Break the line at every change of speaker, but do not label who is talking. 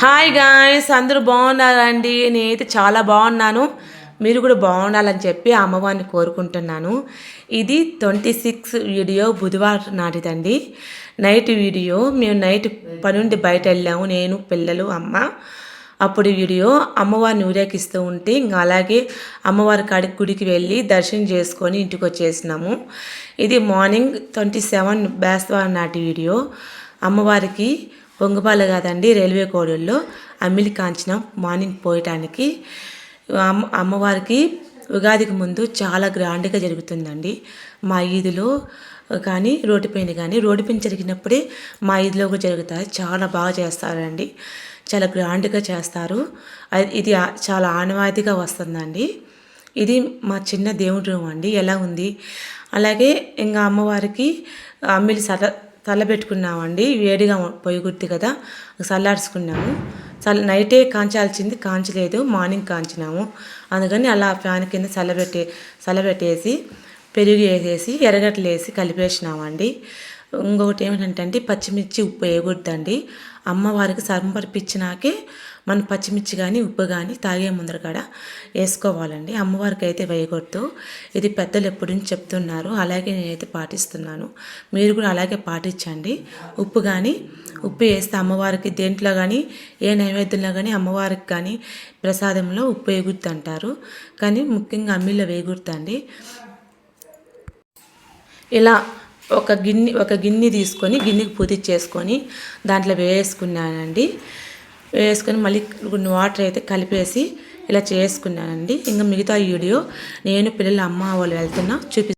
Hi guys అందరూ బాగున్నారండి. నేనైతే చాలా బాగున్నాను. మీరు కూడా బాగుండాలని చెప్పి అమ్మవారిని కోరుకుంటున్నాను. ఇది ట్వంటీ సిక్స్ వీడియో బుధవారం నాటిదండి. Night video. మేము నైట్ పనుండి బయట వెళ్ళాము. నేను పిల్లలు అమ్మ. అప్పుడు వీడియో అమ్మవారిని ఊరేగిస్తూ ఉంటే ఇంకా అలాగే అమ్మవారి కాడికి గుడికి వెళ్ళి దర్శనం చేసుకొని ఇంటికి వచ్చేసినాము. ఇది మార్నింగ్ ట్వంటీ సెవెన్ బేస్తవారం నాటి వీడియో. అమ్మవారికి పొంగపాలు కాదండి రైల్వే కోడల్లో అమ్మిలి కాంచనం మార్నింగ్ పోయటానికి అమ్మ అమ్మవారికి ఉగాదికి ముందు చాలా గ్రాండ్గా జరుగుతుందండి. మా ఈదులో కానీ రోడ్డు పైన కానీ రోడ్డు పైన జరిగినప్పుడే మా ఈదిలో కూడా జరుగుతాయి. చాలా బాగా చేస్తారండి. చాలా గ్రాండ్గా చేస్తారు. అది ఇది చాలా ఆనవాయితీగా వస్తుందండి. ఇది మా చిన్న దేవుడి రూమ్ అండి. ఎలా ఉంది? అలాగే ఇంకా అమ్మవారికి అమ్మిలి సర చల్లబెట్టుకున్నామండి వేడిగా పొయ్యి కదా చల్లార్చుకున్నాము. చల్ నైటే కాంచాల్సింది కాంచలేదు మార్నింగ్ కాంచినాము. అందుకని అలా ఫ్యాన్ కింద చల్లబెట్టే చల్లబెట్టేసి పెరుగు వేసేసి ఎరగట్లు వేసి కలిపేసినామండి. ఇంకొకటి ఏమిటంటే పచ్చిమిర్చి ఉప్పు వేయకూడదండి అమ్మవారికి సమర్పించినాకే మన పచ్చిమిర్చి కానీ ఉప్పు కానీ తాగే ముందర కాడ వేసుకోవాలండి. అమ్మవారికి అయితే వేయకూడదు. ఇది పెద్దలు ఎప్పటి నుంచి చెప్తున్నారు. అలాగే నేనైతే పాటిస్తున్నాను. మీరు కూడా అలాగే పాటించండి. ఉప్పు కానీ ఉప్పు వేస్తే అమ్మవారికి దేంట్లో కానీ ఏ నైవేద్యంలో కానీ అమ్మవారికి కానీ ప్రసాదంలో ఉప్పు వేయకూడదు అంటారు కానీ ముఖ్యంగా అమ్మిలో వేయకూడదండి. ఇలా ఒక గిన్నె ఒక గిన్నె తీసుకొని గిన్నెకి పూతిచ్చేసుకొని దాంట్లో వేసుకున్నానండి. వేసుకొని మళ్ళీ కొన్ని వాటర్ అయితే కలిపేసి ఇలా చేసుకున్నానండి. ఇంకా మిగతా వీడియో నేను పిల్లల అమ్మ వాళ్ళు వెళ్తున్నా చూపి